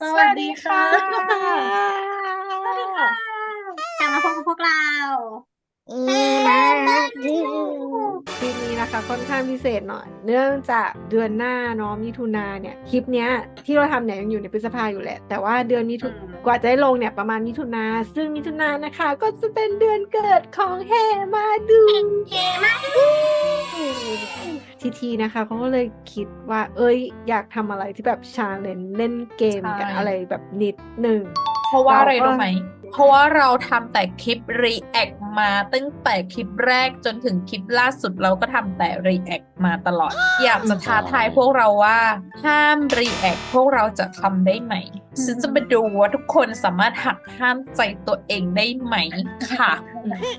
สวัสดีค่ะสวัสดีค่ะ สวัสดีค่ะกลับมาพบกับพวกเรา คลิปนี้นะคะค่อนข้างพิเศษหน่อย เนื่องจากเดือนหน้าเนาะมิถุนาเนี่ยคลิปเนี้ยที่เราทำเนี่ยยังอยู่ในพฤษภาอยู่แหละ แต่ว่าเดือนมิถุอืมกว่าจะได้ลงเนี่ยประมาณมิถุนาซึ่งมิถุนานะคะ ก็จะเป็นเดือนเกิดของแฮมาดูเก๋มากทีทีนะคะเขาก็เลยคิดว่า เอ้ย อยากทำอะไรที่แบบชาเลนเล่นเกมกันใช่อะไรแบบนิดหนึ่งเพราะว่าอะไรเราก็รู้ไหม เพราะว่าเราทำแต่คลิป React มาตั้งแต่คลิปแรกจนถึงคลิปล่าสุดเราก็ทำแต่ React มาตลอด อยากจะท้าทายพวกเราว่าห้าม React พวกเราจะทำได้ไหมฉันจะมาดูว่าทุกคนสามารถหักห้ามใจตัวเองได้ไหมค่ะ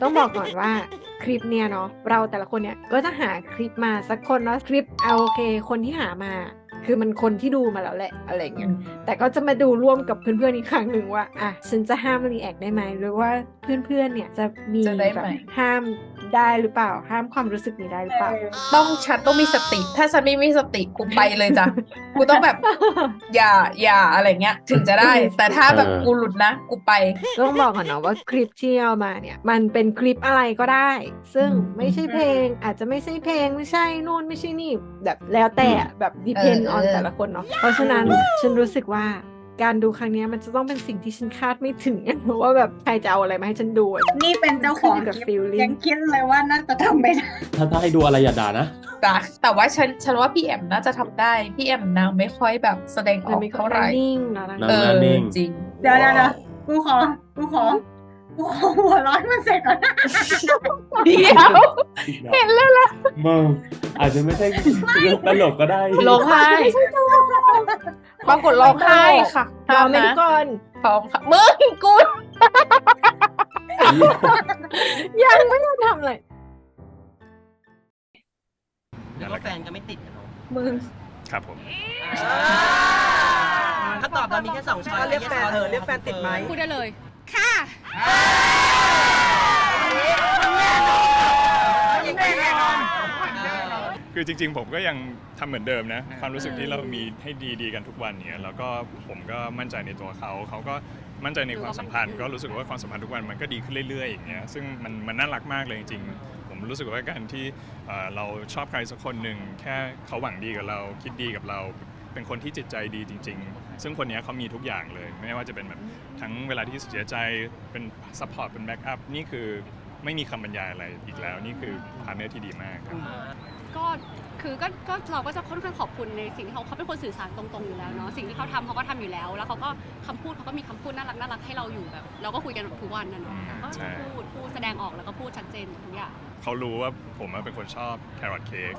ต้องบอกก่อนว่าคลิปเนี่ยเนาะเราแต่ละคนเนี่ยก็จะหาคลิปมาสักคนเนาะคลิปเอาโอเค คนที่หามา คือมันคนที่ดูมาแล้วแหละอะไรเงี้ยแต่ก็จะมาดูร่วมกับเพื่อนๆอีกครั้งหนึ่งว่าอะฉันจะห้ามรีแอคได้ไหมหรือว่าเพื่อนๆเนี่ยจะมีจะได้แบบไหมห้ามได้หรือเปล่า ห้ามความรู้สึกนี้ได้หรือเปล่า ต้องฉันต้องมีสติ ถ้าฉันไม่มีสติกูไปเลยจ้ะกูต้องแบบ อย่าอย่าอะไรเงี้ย ถึงจะได้ แต่ถ้าแบบเออกูหลุดนะ กูไปต้องบอกก่อนเนาะว่าคลิปที่เอามาเนี่ย มันเป็นคลิปอะไรก็ได้ ซึ่งอืมไม่ใช่เพลงอาจจะไม่ใช่เพลงไม่ใช่นู่นไม่ใช่นี่แบบแล้วแต่แบบดิเพนเอออนแต่ละคนเนาะเพราะฉะนั้นฉันรู้สึกว่าการดูครั้งนี้มันจะต้องเป็นสิ่งที่ฉันคาดไม่ถึงว่าแบบใครจะเอาอะไรมาให้ฉันดูอะนี่เป็นเจ้าของกับคลิป feeling ยังคิดเลยว่าน่าจะทำไม่ได้ถ้าถ้าให้ดูอะไรอย่าด่านะจ้ะแต่ว่าฉันฉันว่าพี่แอมน่าจะทำได้ พี่แอมนางไม่ค่อยแบบแสดงออกไม่ค่อเท่าไหร่นิ่งนะนางเออนิ่งจริงเดี๋ยวเดี๋ยวเดี๋ยวกูขอกูขอ กูขอหัวเร้อนมันเสร็จก่อนนะเดี๋ยวเห็นแล้วล่ะมึงอาจจะไม่ใช่เรื่องตลกก็ได้ร้องไห้ปรากฏร้องไห้ค่ะพร้อมไหมนะทุกคนพร้อมค่ะมึงกูยังไม่ได้ทำเลยแล้วก็แฟนก็ไม่ติดอะเนาะมึงครับผมถ้าตอบเรามีแค่สองช้อยเรียกแฟนเออเรียกแฟนติดไหมพูดได้เลย คือจริงๆ ผมก็ยังทำเหมือนเดิมนะ ความรู้สึกที่เรามีให้ดีๆกันทุกวันเนี่ยแล้วก็ผมก็มั่นใจในตัวเขาเขาก็มั่นใจในความสัมพันธ์ ก็รู้สึกว่าความสัมพันธ์ทุกวันมันก็ดีขึ้นเรื่อยๆอย่างเงี้ยซึ่งมันมันน่ารักมากเลยจริงๆ ผมรู้สึกว่าการที่เอ่อเราชอบใครสักคนหนึ่งแค่เขาหวังดีกับเราคิดดีกับเรา เป็นคนที่จิตใจดีจริง ๆ ซึ่งคนเนี้ยเขามีทุกอย่างเลย ไม่ว่าจะเป็นแบบทั้งเวลาที่เสียใจเป็นซัพพอร์ตเป็นแบ็กอัพนี่คือไม่มีคำบรรยายอะไรอีกแล้ว นี่คือพาร์ทเนอร์ที่ดีมากครับ ก็คือก็ก็เราก็จะค่อนข้างขอบคุณในสิ่งที่เขาเขาเป็นคนสื่อสารตรงๆอยู่แล้วเนาะสิ่งที่เขาทำเขาก็ทำอยู่แล้ว แล้วเขาก็คำพูดเขาก็มีคำพูดน่ารักน่ารักให้เราอยู่แบบ เราก็คุยกันทุกวันนะเนาะอืมก็ใช่ พูดพูดแสดงออกแล้วก็พูดชัดเจนทุกอย่าง เขารู้ว่าผมเป็นคนชอบแครอทเค้ก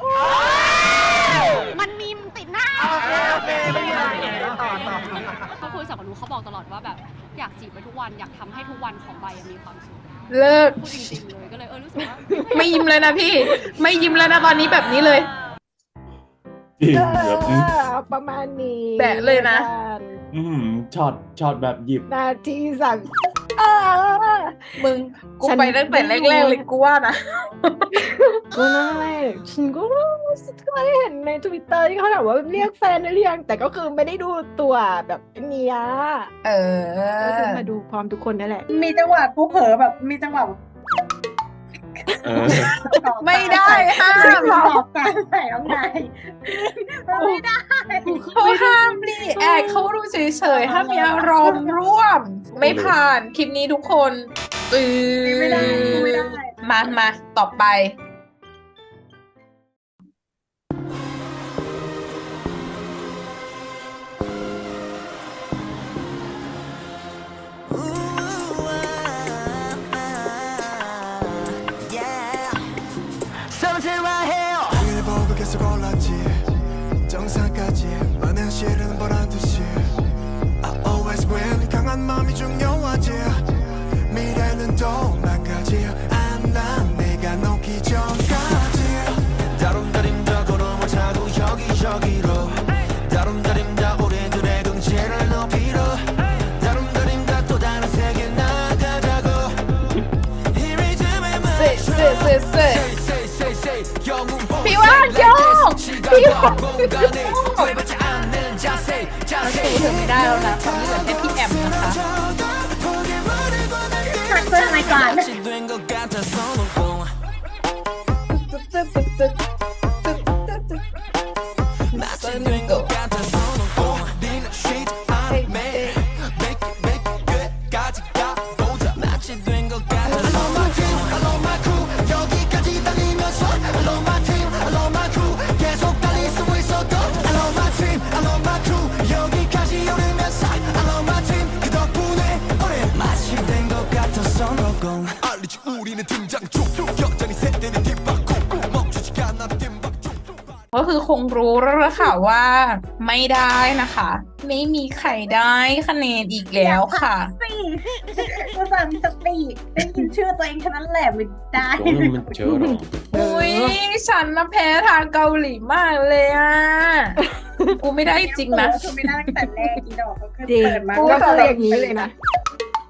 มันมีมติดหน้าโอเคโอเคไม่มีอะไรต่อต่อเขาคุยสับกับหนูเขาบอกตลอดว่าแบบอยากจีบไปทุกวันอยากทำให้ทุกวันของใบมีความสุขเลิกพูดจริงๆเลยก็เลยเออรู้สึกว่าไม่ยิ้มเลยนะพี่ ไม่ยิ้มแล้วนะตอนนี้แบบนี้เลยจริงแบบประมาณนี้แบะเลยนะ อืมช็อตช็อตแบบหยิบนาทีสั่ง เออ มึงกูไปตั้งแต่แรกๆเลยกูว่านะกูนั่นแหละฉันก็เคยเห็นในทวิตเตอร์ที่เขาถามว่าเรียกแฟนหรือยังแต่ก็คือไม่ได้ดูตัวแบบเนี้ยเอก็คืออมาดูพร้อมทุกคนนั่นแหละ มีจังหวะกูเผลอแบบมีจังหวะ ไม่ได้ห้ามหลอกตาใส่น้องนายไม่ได้เขาห้ามรีแอคเขารู้เฉยๆห้ามมีอารมณ์ร่วม ไม่ผ่านคลิปนี้ทุกคนตือไม่ได้ไม่ได้ มามาต่อไป สู้เธอไม่ได้แล้วนะตอนนี้เหมือนเป็นพี่แอมนะคะหนักเกินราการ 알리지 우리는 등장 중 여전히 새들이 뒷바퀴 멈추지 않아 뒷바퀴 ก็คือคงรู้แล้วล่ะค่ะว่าไม่ได้นะคะ ไม่มีใครได้คะแนนอีกแล้วค่ะ สี่กูสั่งมีสติได้ยินชื่อตัวเองแค่นั้นแหละไม่ได้ 저는 저런 อุ้ยฉันนะแพ้ทางเกาหลีมากเลยอ่ะ กูไม่ได้จริงนะ คือไม่ได้ตั้งแต่แรกอีดอกก็คือ จริง เปิดมา ก็คืออย่างนี้เลยนะ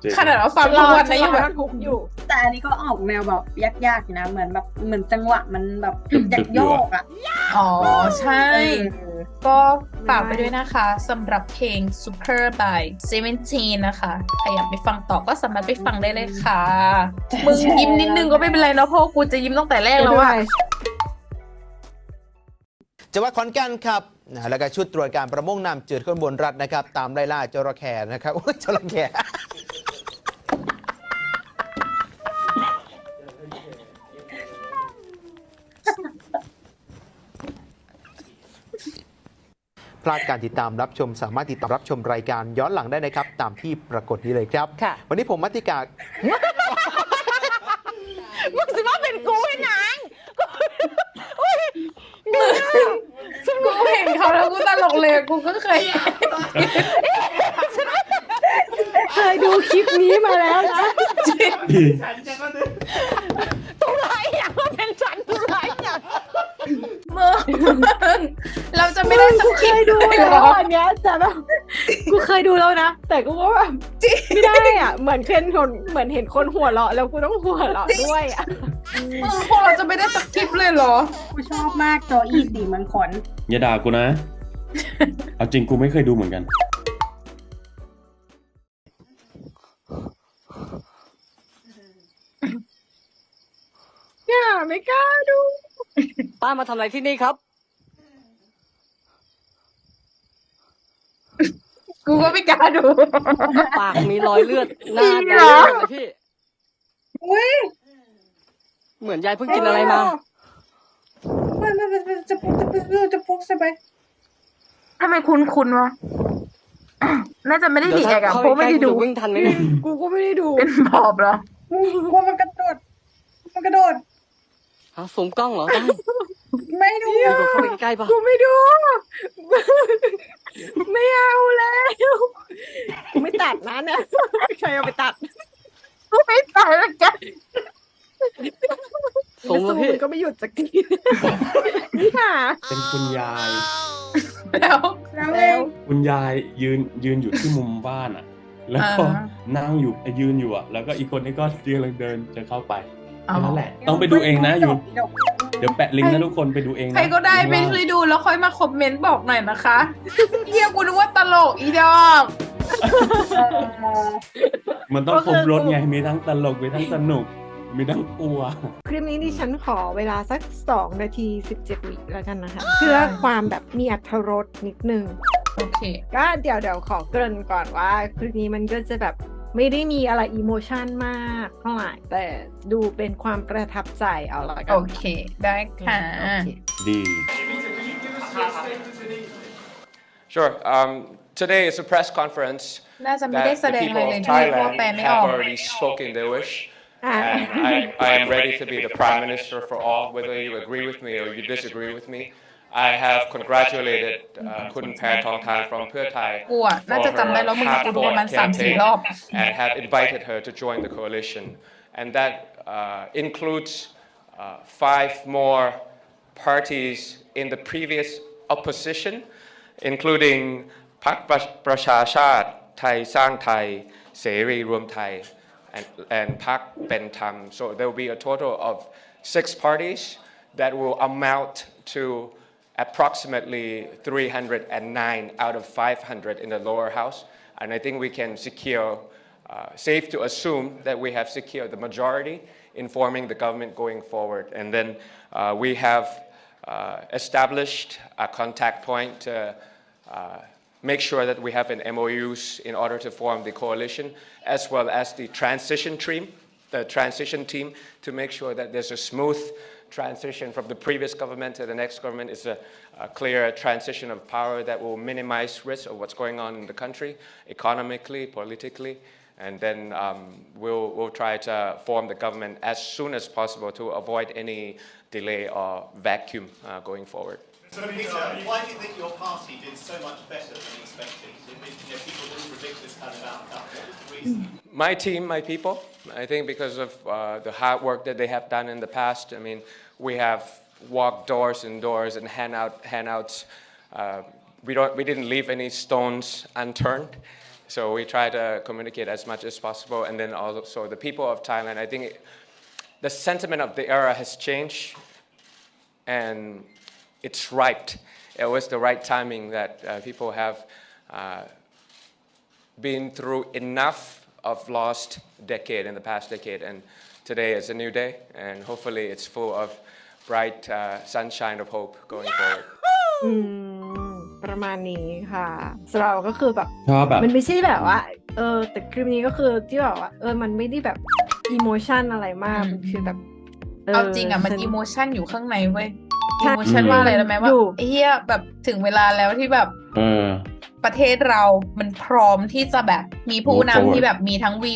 제-ขนาดว่าฟังทุกวันนะยังแบบทุกอยู่ แต่อันนี้ก็ออกแนวแบบยากๆอยู่นะ เหมือนแบบเหมือนจังหวะมันแบบอยากโยกอะอ๋อ ใช่ เออ ก็ฝากไปด้วยนะคะสำหรับเพลง Super by Seventeen นะคะใครอยากไปฟังต่อก็สามารถไปฟังได้เลยค่ะ มึงยิ้มนิดนึงก็ไม่เป็นไรนะเพราะกูจะยิ้มตั้งแต่แรกแล้วอะ จังหวัดขอนแก่นครับนะแล้วก็ชุดตรวจการประมงน้ำจืดข้นบนรัฐนะครับ ตามไล่ล่าจระเข้นะครับโอ้ยจระเข้ พลาดการติดตามรับชม สามารถติดตามรับชมรายการย้อนหลังได้นะครับ ตามที่ปรากฏนี้เลยครับ ค่ะ วันนี้ผมมัติกา มึงสิว่าเป็นกูให้นางกูเห็นเขาแล้วกูตลกเลยกูก็เคย เคยดูคลิปนี้มาแล้วนะตุไรอย่างว่าเป็นฉันตุไรอย่างมึง เราจะไม่ได้สกูคเคริปยต์ดูเลยแล้เหรวออันเนี้ยแต่แบบกูเคยดูแล้วนะ แต่กูว่าแบบไม่ได้อะ เหมือนเห็นคนเหมือนเห็นคนหัวเราะแล้วกูต้องหัวเราะด้วยอะมึงพวกเราจะไม่ได้สคริปต์เลยเหรอ กูชอบมากโจอีสีเมืองขนอย่าด่ากูนะ เอาจริงกูไม่เคยดูเหมือนกันอย่าไม่กล้าดูป้ามาทำอะไรที่นี่ครับ กูก็ไม่กล้าดูปากมีรอยเลือดหน้าจริงแดเหรองเลยพี่อุ้ยเหมือนยายเพิ่งกินอะไรมามันมันมันจะปุ๊บจะปุ๊บจะปุ๊บใช่ไหมทำไมคุณคุณวะน่าจะไม่ได้เดี๋ยวดีถ้าแอกอะเข้าเพราะใกไม่ล้ได้ๆดูจะวิ่งทันไหมเนี่ยกูก็ไม่ได้ดูเป็นบอบเหรอกลัวมันกระโดดมันกระโดดหาซูมกล้องเหรอ ได้ไม่ดูดีกว่าเข้าไปใกล้ๆปะกูไม่ดู ไม่เอาแล้วกูไม่ตัดนะเนี่ยใครเอาไปตัดกูไม่ตายแล้วแกซูมแล้วพี่มันก็ไม่หยุดสักทีนี่ค่ะ เป็นคุณยาย แล้วแล้วเอแล้วงคุณยายยืนยืนอยู่ที่มุมบ้านอะ แล้วก็อ่านั่งอยู่ยืนอยู่อะ แล้วก็อีกคนนี้ก็กำลังเดินจะเข้าไปเอาแค่นั้นแหละ ต้องไปดูเองนะยูนดอก เดี๋ยวแปะลิงก์นะทุกคนไปดูเองนะใครก็ได้ไปข้างล่างช่วยดูแล้วค่อยมาคอมเมนต์บอกหน่อยนะคะเฮียกูนึกว่าตลกอีดอกเอ่อมันต้องก็คคือรบรถไงมีทั้งตลกมีทั้งสนุกมีทั้งกลัว คลิปนี้ดิฉันขอเวลาสัก 2 นาที 17 วิแล้วกันนะคะ เพื่อความแบบมีอรรถรสนิดนึงโอเค ก็เดี๋ยวเดี๋ยวขอเกริ่นก่อนว่า คลิปนี้มันก็จะแบบ ไม่ได้มีอะไรอิโมชันมากเท่าไหร่แต่ดูเป็นความประทับใจเอาละกัโอเค ได้ค่ะโอเคดี Sure. Um, today is a press conference น่าจะไม่ได้ that แส the ดงอะไร people เล of ยที่เพราะว่า Thailand แปลไม่อ have อก already spoken their wish. อะ And I, I am ready to be the prime minister for all, whether you agree with me or you disagree with me. I have congratulated uh, Kun Pan Tong Tan from Pheu Thai กูอะน่าจะจำได้แล้วมึงกับกูดูประมาณ hard-fought สามสี่ campaign รอบ and have invited her to join the coalition. And that uh, includes uh, five more parties in the previous opposition, including Pak Prasha Chat, Thai Sang Thai, Seri Rum Thai, and, and Pak Ben Tham. So there will be a total of six parties that will amount to approximately 309 out of 500 in the lower house. And I think we can secure, uh, safe to assume that we have secured the majority in forming the government going forward. And then uh, we have uh, established a contact point to uh, make sure that we have an MOUs in order to form the coalition, as well as the transition team, the transition team, to make sure that there's a smooth transition from the previous government to the next government is a, a clear transition of power that will minimize risk of what's going on in the country, economically, politically, and then um, we'll, we'll try to form the government as soon as possible to avoid any delay or vacuum uh, going forward. So Peter, why do you think your party did so much better than expected? Did we- you know, people didn't predict this kind of outcome. What was the reason? My team, my people, I think because of uh, the hard work that they have done in the past. I mean, we have walked doors and doors and hand out handouts. Uh, we don't, we didn't leave any stones unturned. So we try to communicate as much as possible. And then also the people of Thailand, I think it, the sentiment of the era has changed and it's right. It was the right timing that uh, people have uh, been through enough of lost decade in the past decade, and today is a new day, and hopefully it's full of bright uh, sunshine of hope going forward. อืม ประมาณนี้ค่ะสำหรับเราก็คือแบบชอบแบบมันไม่ใช่แบบว่า เออแต่คลิปนี้ก็คือที่แบบว่าเออมันไม่ได้แบบอิโมชันอะไรมากอืมมันคือแบบเอาจริงอะมันฉัอิโมชันอยู่ข้างในเว้ยใช่อิโมชันว่าอะไรรู้ไหมว่าอยู่ไอ้เฮียแบบถึงเวลาแล้วที่แบบเออประเทศเรามันพร้อมที่จะแบบมีผู้ Move นำ forward ที่แบบมีทั้งวี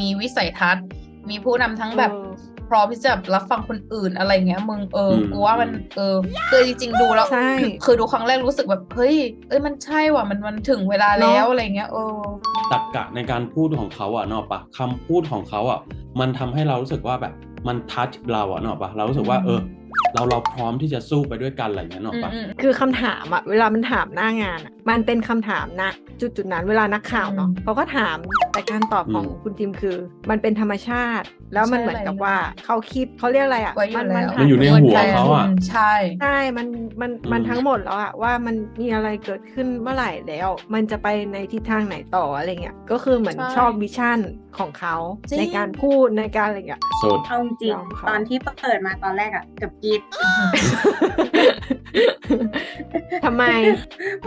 มีวิสัยทัศน์ มีผู้นำทั้งแบบเออพ ร้อมที่จะแบบรับฟังคนอื่นอะไรเงี้ยมึงเอออมกูว่ามันเออคือจริงๆดูแล้วใช่คือคือดูครั้งแรกรู้สึกแบบเฮ้ยเอ้ยมันใช่ว่ะมันมันถึงเวลาแล้วเนอะอะไรเงี้ยเออตรรกะในการพูดของเขาอะเนกอะปะคำพูดของเขาอะมันทำให้เรารู้สึกว่าแบบมันทัชเราอะเนกอะปะเรารู้สึกว่าเออเราเราพร้อมที่จะสู้ไปด้วยกันอะไรอย่างเงี้ยเนกอะปะอืมคือคำถามอะเวลามันถามหน้างานอะมันเป็นคำถามนะจุดจุดๆนั้นเวลานักข่าวเนาะอืมเขาก็ถามแต่การตอบของอืมคุณทิมคือ มันเป็นธรรมชาติ แล้วมันใช่เหมือนกับว่าเขาคิดเขาเรียกอะไรอะไว้อยู่แล้วมันอยู่ในหัวเขาอะมใช่ใช่มันมันมันอืมทั้งหมดแล้วอะว่ามันมีอะไรเกิดขึ้นเมื่อไหร่แล้ว มันจะไปในทิศทางไหนต่ออะไรเงี้ยก็คือเหมือนใช่ชอบวิชั่นของเขาจริงในการพูดในการอะไรเงี้ยสุดเอาจริงยอมเขาตอนที่เปิดมาตอนแรกอะเกับกรีดทำไม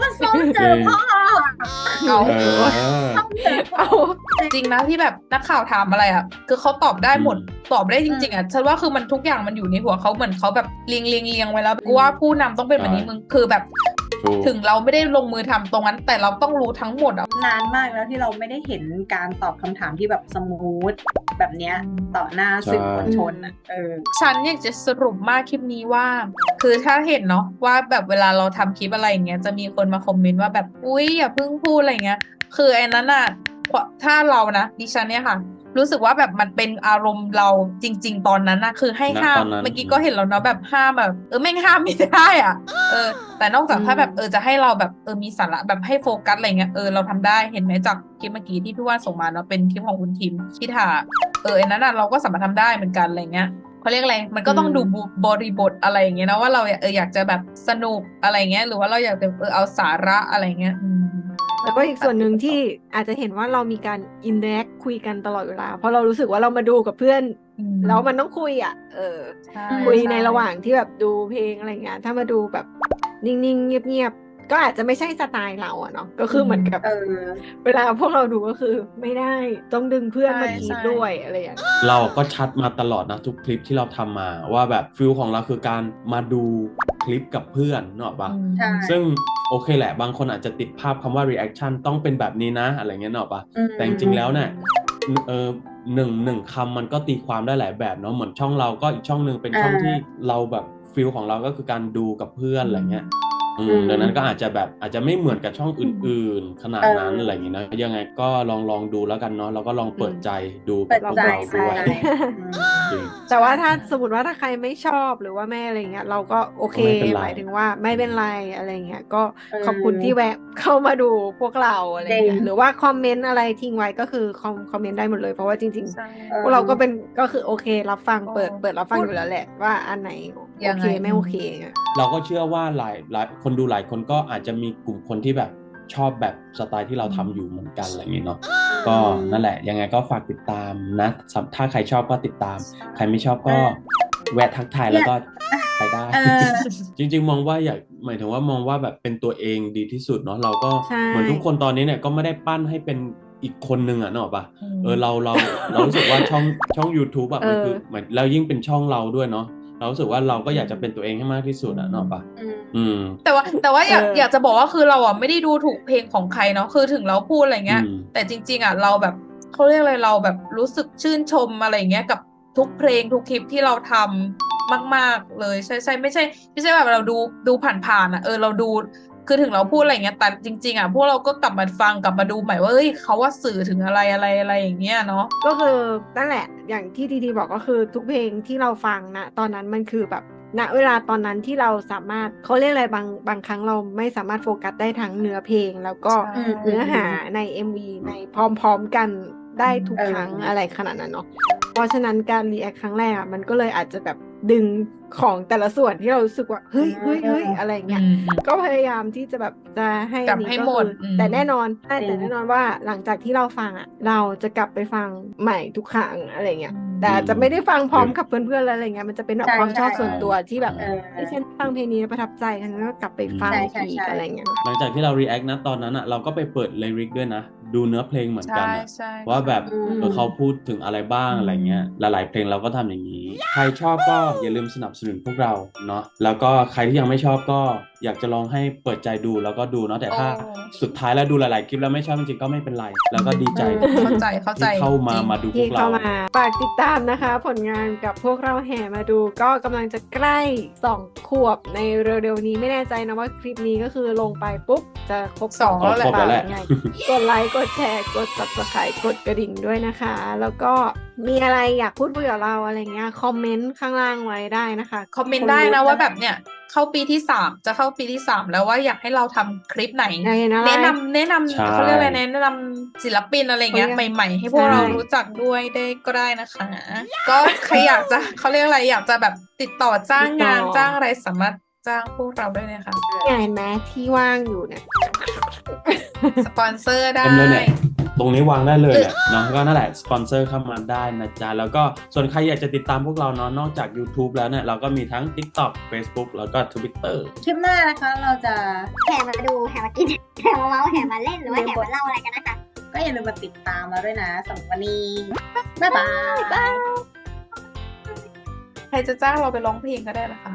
มันส้มเจอพ่อเอาเออส้มเจอพ่อเอาจริงนะที่แบบนักข่าวถามอะไรอะคือเขาตอบได้หมดตอบได้จริง ๆอะฉันว่าคือมันทุกอย่างมันอยู่ในหัวเขาเหมือนเขาแบบเรียงเรียงเรียงไว้แล้วกูว่าผู้นำต้องเป็นแบบนี้ใช่มึงคือแบบถูกถึงเราไม่ได้ลงมือทำตรงนั้น แต่เราต้องรู้ทั้งหมดอะนานมากแล้วที่เราไม่ได้เห็นการตอบคำถามที่แบบสมูทแบบเนี้ยต่อหน้าสื่อมวลชนอะเออฉันอยากจะสรุปมากคลิปนี้ว่า คือถ้าเห็นเนาะว่าแบบเวลาเราทำคลิปอะไรอย่างเงี้ยจะมีคนมาคอมเมนต์ว่าแบบอุ้ยอย่าเพิ่งพูดอะไรเงี้ย คือไอ้นั้นอะถ้าเรานะดิฉันเนี่ยค่ะ รู้สึกว่าแบบมันเป็นอารมณ์เราจริง ๆ ตอนนั้นนะคือให้ณห้ามตอนนั้นเมื่อกี้ก็เห็นแล้วเนาะแบบห้ามแบบเออแม่งห้ามไม่ได้อะเออ แต่นอกจากถ้าแบบเออจะให้เราแบบเออมีสาระแบบให้โฟกัสอะไรเงี้ยเออเราทำได้เห็นไหมจากคลิปเมื่อกี้ที่พี่ว่านส่งมาเนาะเป็นคลิปของคุณทิมพิธาเออไอ้นั้นอะเราก็สามารถทำได้เหมือนกันอะไรเงี้ยเขาเรียกอะไร มันก็ต้องอืมดูบุบริบทอะไรอย่างเงี้ยนะว่าเราเอออยากจะแบบสนุกอะไรเงี้ยหรือว่าเราอยากจะเออเอาสาระอะไรเงี้ยอืม แล้วก็อีกส่วนหนึ่งที่อาจจะเห็นว่าเรามีการอินเ c t คุยกันตลอดเวลา เพราะเรารู้สึกว่าเรามาดูกับเพื่อนอืมแล้วมันต้องคุยอะ เออใช่คุยช่ในระหว่างที่แบบดูเพลงอะไรเงี้ยถ้ามาดูแบบนิ่งๆเงียบๆ ก็อาจจะไม่ใช่สไตล์เราอะเนาะก็คือเหมือนกับเออเวลาพวกเราดูก็คือไม่ได้ต้องดึงเพื่อนมาใช่คิดใช่ด้วยอะไรอย่างเงี้ยเราก็ชัดมาตลอดนะทุกคลิปที่เราทำมาว่าแบบฟิลของเราคือการมาดูคลิปกับเพื่อนเนกอะปะอืมใช่ซึ่งโอเคแหละ บางคนอาจจะติดภาพคำว่า reaction ต้องเป็นแบบนี้นะอะไรเงี้ยเนกอะปะอืมแต่จริงๆแล้วเนี่ยเออหนึ่งหนึ่งคำมันก็ตีความได้หลายแบบเนาะเหมือนช่องเราก็อีกช่องหนึ่งเป็นช่องอ่าที่เราแบบฟิลของเราก็คือการดูกับเพื่อนอะไรเงี้ยอือืมม ดังนั้นก็อาจจะแบบอาจจะไม่เหมือนกับช่องอื่น ๆ ขนาดนั้นเออออะไรอย่างงี้นะยังไงก็ลองลองดูแล้วกันเนาะแล้วก็ลองเปิดใจดูเปิกับดพวกใจเราด้วยใช่อืมจริง แต่ว่าถ้าสมมติว่าถ้าใครไม่ชอบหรือว่าไม่อะไรเงี้ย เราก็โอเคก็ไม่เป็นไรหมายถึงว่าไม่เป็นไรอะไรเงี้ยก็เออขอบคุณที่แวะเข้ามาดูพวกเราอะไรจริเงี้ยงหรือว่าคอมเมนต์อะไรทิ้งไว้ก็คือคอมคอมเมนต์ได้หมดเลยเพราะว่าจริงใช่ๆพวกเราก็เป็นก็คือโอเค รับฟังเปิดโอ้เปิดรับฟังอยู่แล้วแหละว่าอันไหนยัโองไงเคไม่โอเคเงี้ยเราก็เชื่อว่าหลายหลายคนดูหลายคนก็อาจจะมีกลุ่มคนที่แบบ ชอบแบบสไตล์ที่เราทำอยู่เหมือนกันอะไรอย่างเงี้ยเนาะก็นั่นแหละ ยังไงก็ฝากติดตามนะสำถ้าใครชอบก็ติดตาม ใครไม่ชอบก็แวะทักทายแล้วก็ไปได้เออจริง ๆ มองว่าอยากหมายถึงว่ามองว่าแบบเป็นตัวเองดีที่สุดเนาะเราก็ใช่เหมือนทุกคนตอนนี้เนี่ยก็ไม่ได้ปั้นให้เป็นอีกคนนึงอะเนกอะปะอืมเออเราเราเรารู้สึกว่าช่องช่อง YouTube อะมันเออคือเหมือนแล้วยิ่งเป็นช่องเราด้วยเนาะเรารู้สึกว่าเราก็อยากจะเป็นตัวเองให้มากที่สุดอะเนกอะปะอืมอืม แต่ว่าแต่ว่าอยากเอออยากจะบอกว่าคือเราอะไม่ได้ดูถูกเพลงของใครเนาะคือถึงเราพูดอะไรเงี้ยอืมแต่จริง ๆอะเราแบบเขาเรียกอะไรเราแบบรู้สึกชื่นชมอะไรเงี้ยกับทุกเพลงทุกคลิปที่เราทำมาก ๆ เลยใช่ใช่ไม่ใช่ ไม่ใช่แบบเราดูดูผ่านๆอะเออเราดูคือถึงเราพูดอะไรเงี้ยแต่จริง ๆอะพวกเราก็กลับมาฟังกลับมาดูใหม่ว่าเอ้ยเขาว่าสื่อถึงอะไรอะไรอะไรอย่างเงี้ยเนาะก็คือนั่นแหละอย่างที่ทีทีบอกก็คือทุกเพลงที่เราฟังนะตอนนั้นมันคือแบบ ณเวลาตอนนั้นที่เราสามารถเขาเรียกอะไรบางบางครั้งเราไม่สามารถโฟกัสได้ทั้งเนื้อเพลง แล้วก็ใช่เนื้อหาใน MV ในพร้อมๆกันได้ทุกเออครั้งอะไรขนาดนั้นเนาะเพราะฉะนั้นการรีแอคครั้งแรกอะมันก็เลยอาจจะแบบดึงของแต่ละส่วนที่เรารู้สึกว่าเฮ้ยเฮ้ยเฮ้ยอะไรเงี้ยอืมก็พยายามที่จะแบบจะให้กลับอันนี้ให้ก็หมดคืออืมแต่แน่นอนใช่จริงแต่แน่นอนว่าหลังจากที่เราฟังอะเราจะกลับไปฟังใหม่ทุกครั้งอะไรเงี้ย แต่อาจจะไม่ได้ฟังพร้อมกับเพื่อนๆแล้วอะไรเงี้ยมันจะเป็นแบบใช่ความชอบใช่ส่วนตัวที่แบบเออเอ้ยฉันฟังเพลงนี้แล้วประทับใจฉันก็กลับไปฟังใช่ใช่อีกใช่อะไรเงี้ยหลังจากที่เรา react นะตอนนั้นอะเราก็ไปเปิด lyric ด้วยนะ ดูเนื้อเพลงเหมือนกันใช่อะใช่ว่าแบบอืมเออเขาพูดถึงอะไรบ้างอืมอะไรเงี้ยหลายๆเพลงเราก็ทำอย่างนี้ ใครชอบก็อย่าลืมสนับสนุนพวกเราเนาะแล้วก็ใครที่ยังไม่ชอบก็อยากจะลองให้เปิดใจดูแล้วก็ดูเนาะแต่ถ้าโอ้สุดท้ายแล้วดูหลาย ๆ คลิปแล้วไม่ชอบจริงๆก็ไม่เป็นไร แล้วก็ดีใจเข้าใจเข้าใจที่เข้ามาจริงมาดูพที่วกเราเข้ามาฝากติดตามนะคะ ผลงานกับพวกเราแห่มาดู ก็กำลังจะใกล้สองขวบในเร็วๆนี้ไม่แน่ใจนะว่าคลิปนี้ก็คือลงไปปุ๊บจะครบสองแล้วแหละครบแล้วแหละยังไงกดไลค์กดแชร์กด subscribe กดกระดิ่งด้วยนะคะ แล้วก็ มีอะไรอยากพูดคุยกับเราอะไรเงี้ยคอมเมนต์ข้างล่างไว้ได้นะคะคอมเมนต์ได้นะว่าแบบเนี่ย เข้าปีที่สามจะเข้าปีที่สามแล้วว่าอยากให้เราทำคลิปไหนในอะไรแนะนำแนะนำใช่เขาเรียกอะไรแนะนำศิลปินอะไรเงี้ยเขาเรียกใหม่ ๆ ให้พวกเราใช่รู้จักด้วยได้ก็ได้นะคะ ก็ใครอยากจะเขาเรียกอะไรอยากจะแบบติดต่อจ้างงานจ้างอะไรสามารถจ้างพวกเราได้เลยค่ะเนี่ยเห็นไหมที่ว่างอยู่เนี่ยสปอนเซอร์ได้เต็มเลยเนี่ยตรงนี้วางได้เลยแหละเนาะก็นั่นแหละสปอนเซอร์เข้ามาได้นะจ๊ะ แล้วก็ส่วนใครอยากจะติดตามพวกเราเนาะนอกจาก YouTube แล้วเนี่ย เราก็มีทั้ง TikTok Facebook แล้วก็ Twitter คลิปหน้านะคะเราจะแห่มาดูแห่มากินแห่มาเมาส์แห่มาเล่นหรือว่าแห่มาเล่าอะไรกันนะคะ ก็อย่าลืมมาติดตามเราด้วยนะสำหรับวันนี้ บ๊ายบาย ใครจะจ้างเราไปร้องเพลงก็ได้นะคะ